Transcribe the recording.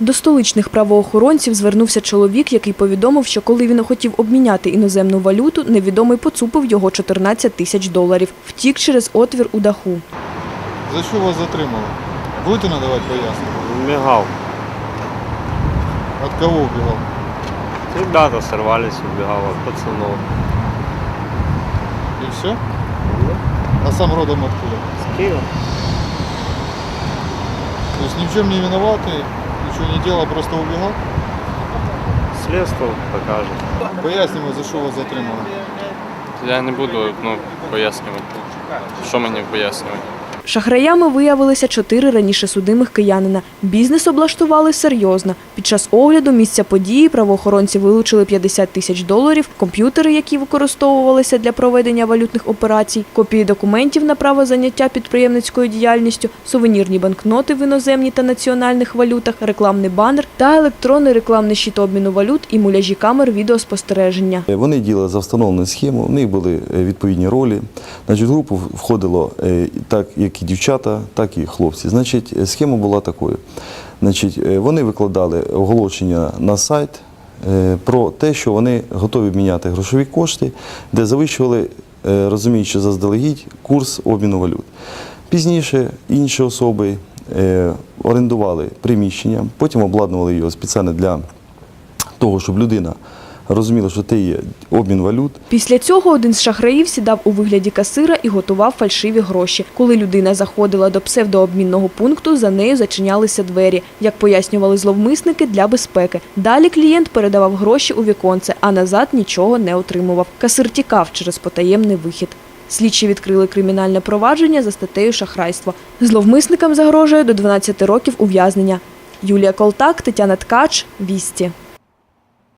До столичних правоохоронців звернувся чоловік, який повідомив, що коли він хотів обміняти іноземну валюту, невідомий поцупив його 14 тисяч доларів. Втік через отвір у даху. За що вас затримали? Будете надавати пояснення? Мигал. От кого убегал? Ребята сорвались, убегал от пацанов. И все? А сам родом откуда? С Киева. То есть ни в чем не виноватый, ничего не делал, просто убегал? Следство покажет. Пояснимо, за що вас затримали. Я не буду ну, пояснювати. Що мені пояснювати? Шахраями виявилися чотири раніше судимих киянина. Бізнес облаштували серйозно. Під час огляду місця події правоохоронці вилучили 50 тисяч доларів, комп'ютери, які використовувалися для проведення валютних операцій, копії документів на право заняття підприємницькою діяльністю, сувенірні банкноти в іноземній та національних валютах, рекламний банер та електронний рекламний щит обміну валют і муляжі камер відеоспостереження. Вони діяли за встановлену схему, в них були е, відповідні ролі. Значить, в групу входило е, так як і дівчата, так і хлопці. Значить, е, схема була такою. Значить, е, вони викладали оголошення на сайт е, про те, що вони готові міняти грошові кошти, де завищували, розуміючи заздалегідь, курс обміну валют. Пізніше інші особи орендували приміщення, потім обладнували його спеціально для того, щоб людина розуміла, що це є обмін валют. Після цього один з шахраїв сідав у вигляді касира і готував фальшиві гроші. Коли людина заходила до псевдообмінного пункту, за нею зачинялися двері, як пояснювали зловмисники для безпеки. Далі клієнт передавав гроші у віконце, а назад нічого не отримував. Касир тікав через потаємний вихід. Слідчі відкрили кримінальне провадження за статтею шахрайство. Зловмисникам загрожує до 12 років ув'язнення. Юлія Колтак, Тетяна Ткач, Вісті.